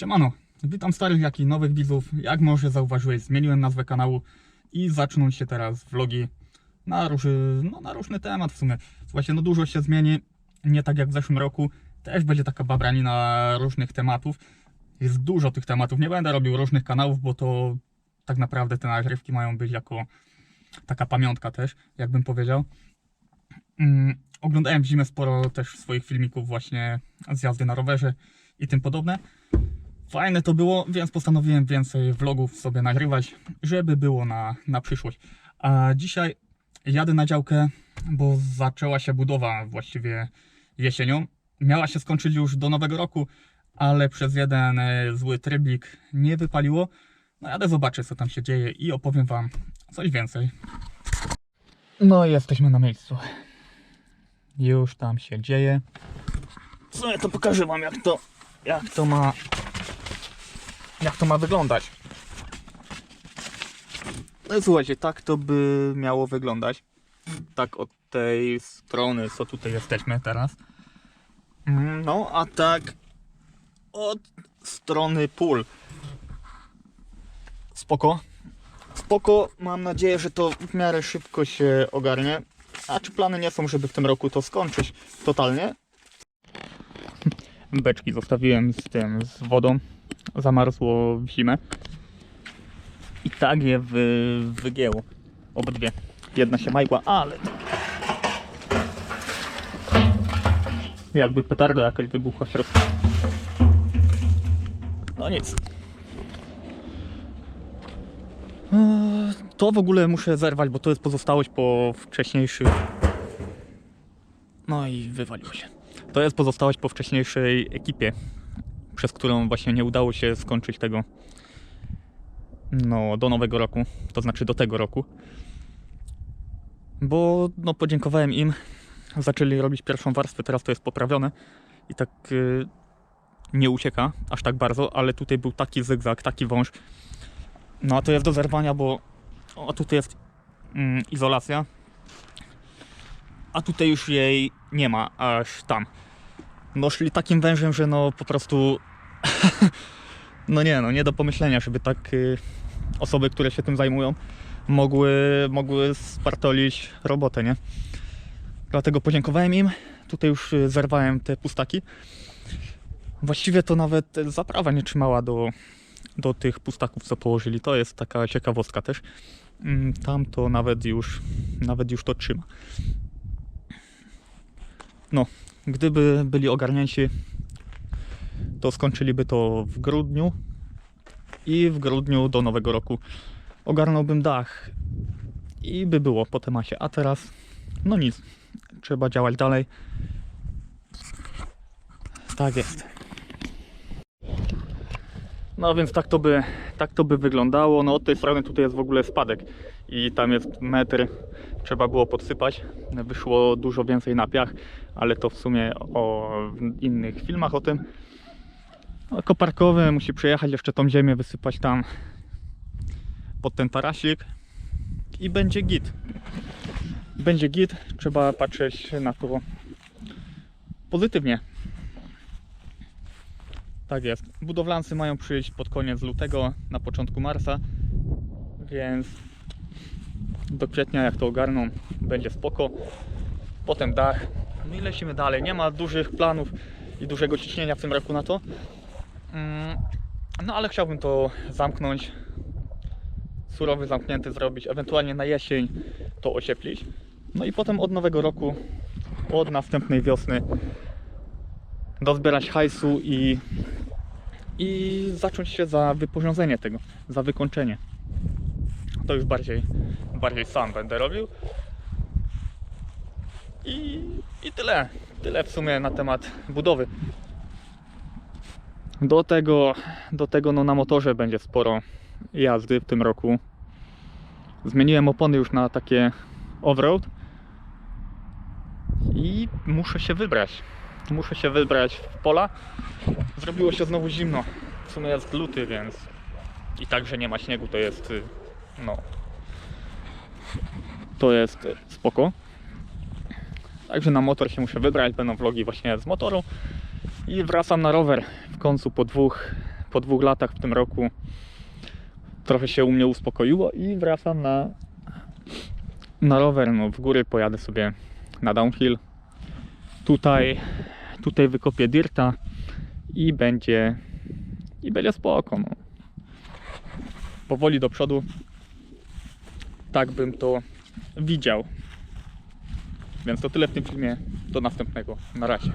Siemano, witam starych jak i nowych widzów. Jak może zauważyłeś, zmieniłem nazwę kanału i zaczną się teraz vlogi na, róży, no, na różny temat w sumie. Właśnie no dużo się zmieni, nie tak jak w zeszłym roku. Też będzie taka babranina różnych tematów. Jest dużo tych tematów. Nie będę robił różnych kanałów, bo to tak naprawdę te nagrywki mają być jako taka pamiątka też, jakbym powiedział. Mm, oglądałem w zimę sporo też swoich filmików właśnie z jazdy na rowerze i tym podobne. Fajne to było, więc postanowiłem więcej vlogów sobie nagrywać, żeby było na, na przyszłość. A dzisiaj jadę na działkę, bo zaczęła się budowa właściwie jesienią. Miała się skończyć już do nowego roku, ale przez jeden e, zły trybik nie wypaliło. No jadę zobaczę co tam się dzieje i opowiem wam coś więcej. No jesteśmy na miejscu. Już tam się dzieje. Co ja to pokażę wam jak to jak to ma jak to ma wyglądać. No słuchajcie, tak to by miało wyglądać. Tak od tej strony, co tutaj jesteśmy teraz. Mm, No, a tak od strony pól. Spoko. Spoko, mam nadzieję, że to w miarę szybko się ogarnie. A czy plany nie są, żeby w tym roku to skończyć totalnie? Beczki zostawiłem z tym, z wodą. Zamarzło w zimę. I tak je wy, wygięło. Obydwie. Jedna się majła, ale... Jakby petarda jakaś wybuchła w środku. No nic. To w ogóle muszę zerwać, bo to jest pozostałość po wcześniejszych... No i wywaliło się. To jest pozostałość po wcześniejszej ekipie, przez którą właśnie nie udało się skończyć tego no, do nowego roku, to znaczy do tego roku. Bo no, podziękowałem im, zaczęli robić pierwszą warstwę, teraz to jest poprawione i tak y, nie ucieka aż tak bardzo, ale tutaj był taki zygzak, taki wąż. No a to jest do zerwania, bo o, tutaj jest mm, izolacja, a tutaj już jej nie ma, aż tam. No szli takim wężem, że no po prostu no nie, no nie do pomyślenia, żeby tak y, osoby, które się tym zajmują, mogły, mogły spartolić robotę, nie? Dlatego podziękowałem im. Tutaj już y, zerwałem te pustaki. Właściwie to nawet zaprawa nie trzymała do, do tych pustaków, co położyli. To jest taka ciekawostka też. Mm, Tam to nawet już, nawet już to trzyma. No, gdyby byli ogarnięci, to skończyliby to w grudniu i w grudniu do nowego roku ogarnąłbym dach i by było po temacie. A teraz, no nic, trzeba działać dalej. Tak jest. No więc tak to by, tak to by wyglądało. No od tej strony tutaj jest w ogóle spadek i tam jest metr. Trzeba było podsypać. Wyszło dużo więcej na piach, ale to w sumie o innych filmach o tym. No, koparkowy musi przyjechać jeszcze tą ziemię, wysypać tam pod ten tarasik i będzie git. Będzie git, trzeba patrzeć na to pozytywnie. Tak jest. Budowlańcy mają przyjść pod koniec lutego, na początku marca, więc do kwietnia jak to ogarną, będzie spoko. Potem dach. No i lecimy dalej. Nie ma dużych planów i dużego ciśnienia w tym roku na to. Mm, No ale chciałbym to zamknąć, surowy zamknięty zrobić, ewentualnie na jesień to ocieplić. No i potem od nowego roku, od następnej wiosny dozbierać hajsu i, i zacząć się za wyporządzenie tego, za wykończenie. To już bardziej, bardziej sam będę robił. I, I tyle. Tyle w sumie na temat budowy. Do tego, do tego no na motorze będzie sporo jazdy w tym roku. Zmieniłem opony już na takie off-road i muszę się wybrać. Muszę się wybrać w pola. Zrobiło się znowu zimno. W sumie jest luty, więc i tak, że nie ma śniegu, to jest y, no to jest spoko. Także na motor się muszę wybrać, będą vlogi właśnie z motoru i wracam na rower w końcu po dwóch, po dwóch latach w tym roku trochę się u mnie uspokoiło i wracam na, na rower. No, w góry pojadę sobie na downhill. Tutaj, tutaj wykopię dirta i będzie i będzie spoko. No. Powoli do przodu. Tak bym to widział. Więc to tyle w tym filmie. Do następnego. Na razie.